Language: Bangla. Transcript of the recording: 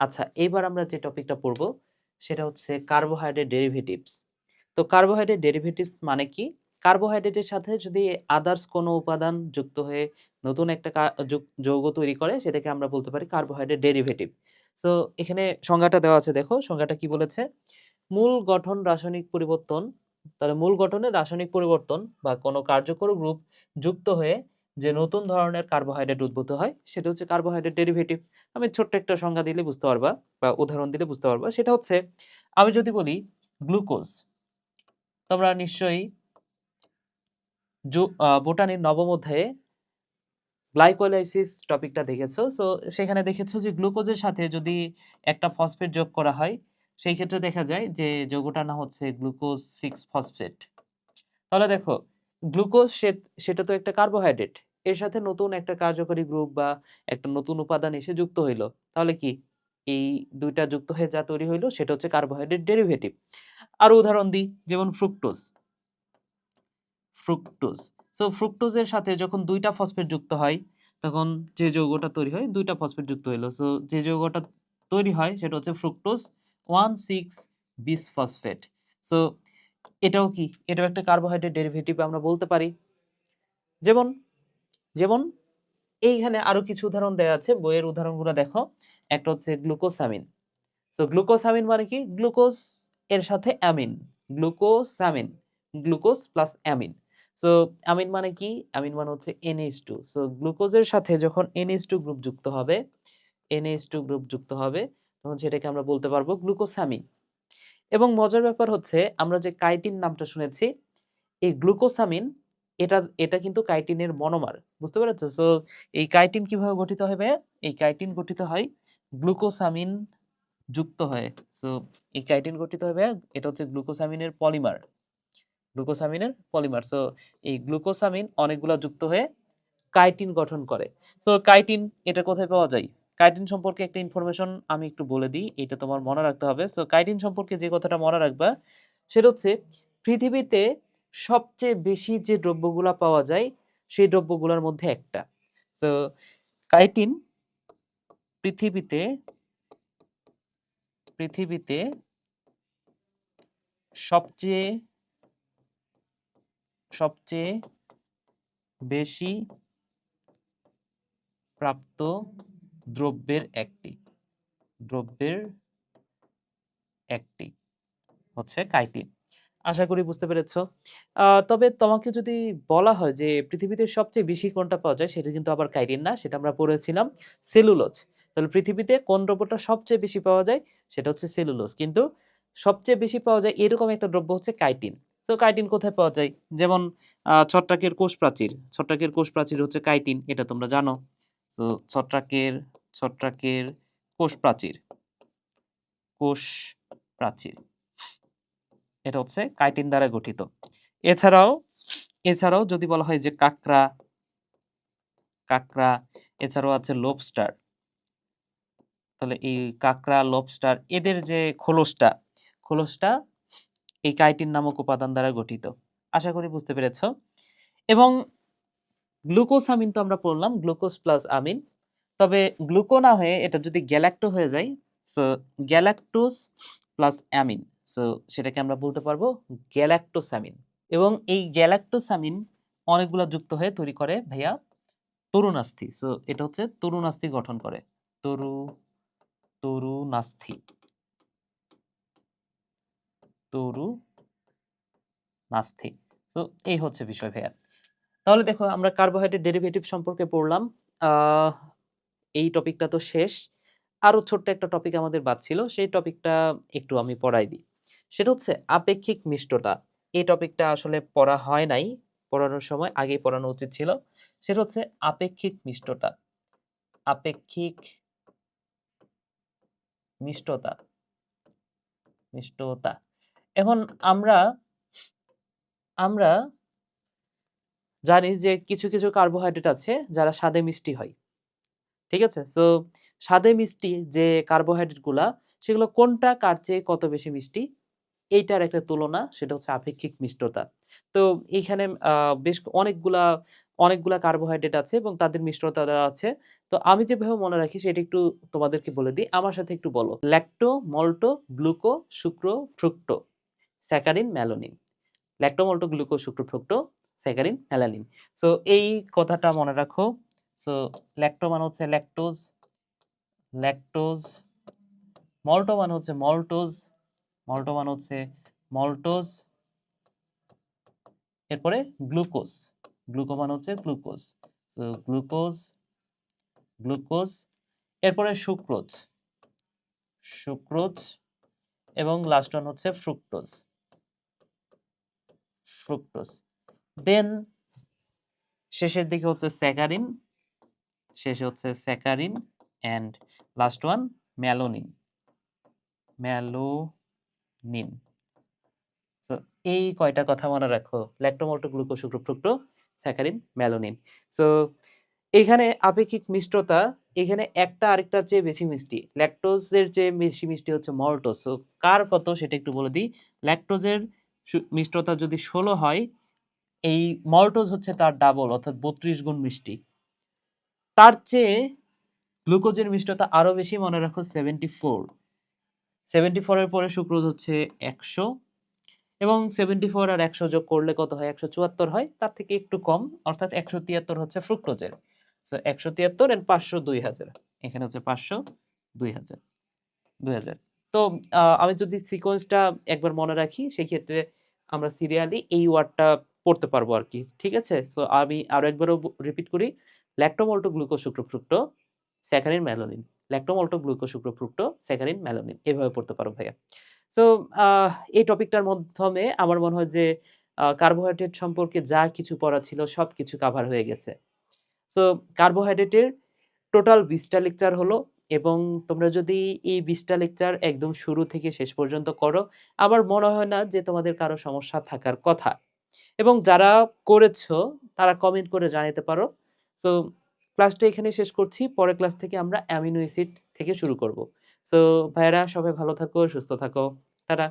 আচ্ছা এইবার আমরা যে টপিকটা পড়ব, সেটা হচ্ছে কার্বোহাইড্রেট ডেরিভেটিভস তো কার্বোহাইড্রেট ডেরিভেটিভস মানে কি? কার্বোহাইড্রেটের সাথে যদি আদার্স কোনো উপাদান যুক্ত হয়ে নতুন একটা যৌগ তৈরি করে, সেটাকে আমরা বলতে পারি কার্বোহাইড্রেট ডেরিভেটিভ সো এখানে সংজ্ঞাটা দেওয়া আছে, দেখো, সংজ্ঞাটা কি বলেছে? মূল গঠন রাসায়নিক পরিবর্তন, তাহলে মূল গঠনে রাসায়নিক পরিবর্তন বা কোনো কার্যকর গ্রুপ যুক্ত হয়ে যে নতুন ধরনের কার্বোহাইড্রেট উদ্ভূত হয়, সেটা হচ্ছে কার্বোহাইড্রেট ডেরিভেটিভ আমি ছোট্ট একটা সংজ্ঞা দিলে বুঝতে পারবা বা উদাহরণ দিলে বুঝতে পারবা। সেটা হচ্ছে, আমি যদি বলি গ্লুকোজ তোমরা নিশ্চয়ই বোটানির নবম অধ্যায়ে গ্লাইকোলাইসিস টপিকটা দেখেছ। সো সেখানে দেখেছ যে গ্লুকোজের সাথে যদি একটা ফসফেট যোগ করা হয়, সেই ক্ষেত্রে দেখা যায় যে যৌগটার নাম হচ্ছে গ্লুকোজ সিক্স ফসফেট তাহলে দেখো গ্লুকোজ সেটা তো একটা কার্বোহাইড্রেট এর সাথে নতুন একটা কার্যকরী গ্রুপ বা একটা নতুন উপাদান এসে যুক্ত হইল। তাহলে কি? এই দুইটা যুক্ত হয়ে যা তৈরি হইল, সেটা হচ্ছে কার্বোহাইড্রেট ডেরিভেটিভ আরও উদাহরণ দিই, যেমন ফ্রুক্টোজ ফ্রুক্টোজ সো ফ্রুক্টোজের সাথে যখন দুইটা ফসফেট যুক্ত হয়, তখন যে যৌগটা তৈরি হয়, দুইটা ফসফেট যুক্ত হইল। সো যে যৌগটা তৈরি হয়, সেটা হচ্ছে fructose one six bis phosphate so এটাও কি? এটাও একটা কার্বোহাইড্রেট ডেরিভেটিভ আমরা বলতে পারি। যেমন যেমন এইখানে আরও কিছু উদাহরণ দেওয়া আছে, বইয়ের উদাহরণগুলো দেখো। একটা হচ্ছে গ্লুকোসামিন। সো গ্লুকোসামিন মানে কি? গ্লুকোজ এর সাথে amine. Glucosamine. Glucose plus amine. So amine মানে কি? অ্যামিন মানে হচ্ছে এনএইচ টু সো গ্লুকোজের সাথে যখন এনএইচ টু গ্রুপ যুক্ত হবে এনএইচ টু গ্রুপ যুক্ত হবে, তখন সেটাকে আমরা বলতে পারব গ্লুকোসামিন। এবং মজার ব্যাপার হচ্ছে, আমরা যে কাইটিন নামটা শুনেছি, এই গ্লুকোসামিন এটা এটা কিন্তু কাইটিনের মনোমার, বুঝতে পেরেছ? সো এই কাইটিন কীভাবে গঠিত হবে এই কাইটিন গঠিত হয় গ্লুকোসামিন যুক্ত হয়ে। সো এই কাইটিন গঠিত হবে এটা হচ্ছে গ্লুকোসামিনের পলিমার। গ্লুকোসামিনের পলিমার। সো এই গ্লুকোসামিন অনেকগুলো যুক্ত হয়ে কাইটিন গঠন করে। সো কাইটিন, এটা কোথায় পাওয়া যায়? কাইটিন সম্পর্কে একটা ইনফরমেশন আমি একটু বলে দিই, এটা তোমার মনে রাখতে হবে। সো কাইটিন সম্পর্কে যে কথাটা মনে রাখবা, সেটা হচ্ছে পৃথিবীতে সবচেয়ে বেশি যে দ্রব্যগুলা পাওয়া যায়, সেই দ্রব্যগুলোর মধ্যে একটা। তো কাইটিন পৃথিবীতে পৃথিবীতে সবচেয়ে সবচেয়ে বেশি প্রাপ্ত দ্রব্যের একটি। দ্রব্যের একটি হচ্ছে কাইটিন আশা করি বুঝতে পেরেছ। তবে তোমাকে যদি বলা হয় যে পৃথিবীতে সবচেয়ে বেশি কোনটা পাওয়া যায় সেটা কিন্তু আবার কাইটিন না, সেটা আমরা পড়েছিলাম সেলুলোজ। তাহলে পৃথিবীতে কোন দ্রব্যটা সবচেয়ে বেশি পাওয়া যায়? সেটা হচ্ছে সেলুলোজ। কিন্তু সবচেয়ে বেশি পাওয়া যায় এরকম একটা দ্রব্য হচ্ছে কাইটিন। তো কাইটিন কোথায় পাওয়া যায়? যেমন ছত্রাকের কোষ প্রাচীর। ছত্রাকের কোষ প্রাচীর হচ্ছে কাইটিন, এটা তোমরা জানো। তো ছত্রাকের ছত্রাকের কোষ প্রাচীর। কোষ প্রাচীর। এটা হচ্ছে কাইটিন দ্বারা গঠিত। এছাড়াও এছাড়াও যদি বলা হয় যে কাকড়া কাকড়া, এছাড়াও আছে লোবস্টার তাহলে এই কাকড়া লোবস্টার এদের যে খোলসটা খোলসটা এই কাইটিন নামক উপাদান দ্বারা গঠিত। আশা করি বুঝতে পেরেছ। এবং গ্লুকোজ আমিন তো আমরা পড়লাম, গ্লুকোজ প্লাস আমিন। তবে গ্লুকো না হয়ে এটা যদি গ্যালাক্টো হয়ে যায় so galactose plus amine so সেটাকে আমরা বলতে পারব গ্যালাক্টোসামিন। এবং এই গ্যালাক্টোসামিন অনেকগুলো যুক্ত হয়ে তৈরি করে ভাইয়া তরুণাস্থি। সো এটা হচ্ছে তরুণাস্থি গঠন করে। তরু তরুণাস্থি তরু নাস্থি। সো এই হচ্ছে বিষয় ভাইয়া। তাহলে দেখো, আমরা কার্বোহাইড্রেট ডেরিভেটিভ সম্পর্কে পড়লাম। এই টপিকটা তো শেষ। আরও ছোট্ট একটা টপিক আমাদের বাদ ছিল। সেই টপিকটা একটু আমি পড়াই দিই। সেটা হচ্ছে আপেক্ষিক মিষ্টতা। এই টপিকটা আসলে পড়া হয় নাই, পড়ানোর সময় আগেই পড়ানো উচিত ছিল। সেটা হচ্ছে আপেক্ষিক মিষ্টতা। আপেক্ষিক মিষ্টতা। মিষ্টতা। এখন আমরা আমরা জানি যে কিছু কিছু কার্বোহাইড্রেট আছে যারা স্বাদে মিষ্টি হয়। ঠিক আছে? সো স্বাদে মিষ্টি যে কার্বোহাইড্রেটগুলা, সেগুলো কোনটা কার চেয়ে কত বেশি মিষ্টি? এইটার একটা তুলনা সেটা হচ্ছে আপেক্ষিক মিষ্টতা তো এইখানে বেশ অনেকগুলা অনেকগুলা কার্বোহাইড্রেট আছে এবং তাদের মিশ্রতা আছে। তো আমি যেভাবে মনে রাখি সেটা একটু তোমাদেরকে বলে দিই। আমার সাথে একটু বলো। Lacto, malto, gluco, sucro fructo, saccharin, monellin. Lacto, malto, gluco, sucro fructo, saccharin, ম্যালানিন। So এই কথাটা মনে রাখো। সো ল্যাক্টো মানে হচ্ছে ল্যাকটোজ, ল্যাকটোজ, মল্টো মানে হচ্ছে মল্টোজ, মল্টো মানে হচ্ছে মল্টোজ। এরপরে গ্লুকোজ, গ্লুকো মানে হচ্ছে গ্লুকোজ। So glucose, glucose. এরপরে সুক্রোজ, সুক্রোজ এবং লাস্ট ওয়ান হচ্ছে ফ্রুক্টোজ, ফ্রুক্টোজ। দেন শেষের দিকে হচ্ছে স্যাকারিন, শেষে হচ্ছে saccharin and last one monellin, monellin. So এই কয়টা কথা মনে রাখো। Lacto, malto, gluco, sucro, fructo, saccharin, monellin. So এখানে আপেক্ষিক মিষ্টতা এখানে একটা আরেকটার চেয়ে বেশি মিষ্টি। ল্যাকটোজের চেয়ে বেশি মিষ্টি হচ্ছে মল্টোজ। সো কার কত সেটা একটু বলে দিই। ল্যাকটোজের মিষ্টতা যদি ১৬ হয়, এই মল্টোজ হচ্ছে তার ডাবল অর্থাৎ ৩২ গুণ মিষ্টি। তার চেয়ে গ্লুকোজের মিষ্টতা আরও বেশি মনে রাখো ৭৪ ৭৪ এর পরে সুক্রোজ হচ্ছে ১০০ এবং ৭৪ আর ১০০ যোগ করলে কত হয়? ১৭৪ হয়। তার থেকে একটু কম অর্থাৎ ১৭৩ হচ্ছে ফ্রুক্টোজের। সো ১৭৩ এন্ড ৫০০ ২০০০ এখানে হচ্ছে ৫০০ ২০০০ ২০০০ তো আ আমি যদি সিকোয়েন্সটা একবার মনে রাখি সেক্ষেত্রে আমরা সিরিয়ালি এই ওয়ার্ডটা পড়তে পারব আরকি। ঠিক আছে? সো আমি আরও একবারও রিপিট করি। Lacto, malto, gluco, sucro, fructo, saccharin, ম্যালোনিন। Lacto, malto, gluco, sucro, fructo, saccharin, ম্যালোনিন। এভাবে পড়তে পারো ভাইয়া। সো এই টপিকটার মাধ্যমে আমার মনে হয় যে কার্বোহাইড্রেট সম্পর্কে যা কিছু পড়া ছিল সবকিছু কাভার হয়ে গেছে। সো কার্বোহাইড্রেটের টোটাল ২০ টা লেকচার হলো এবং তোমরা যদি এই ২০ টা লেকচার একদম শুরু থেকে শেষ পর্যন্ত করো, আমার মনে হয় না যে তোমাদের কারও সমস্যা থাকার কথা। এবং যারা করেছ তারা কমেন্ট করে জানাতে পারো। সো ক্লাসটা এখানে শেষ করছি। পরের ক্লাস থেকে আমরা অ্যামিনো অ্যাসিড থেকে শুরু করব। সো ভাইয়ারা সবাই ভালো থাকো, সুস্থ থাকো। টাটা।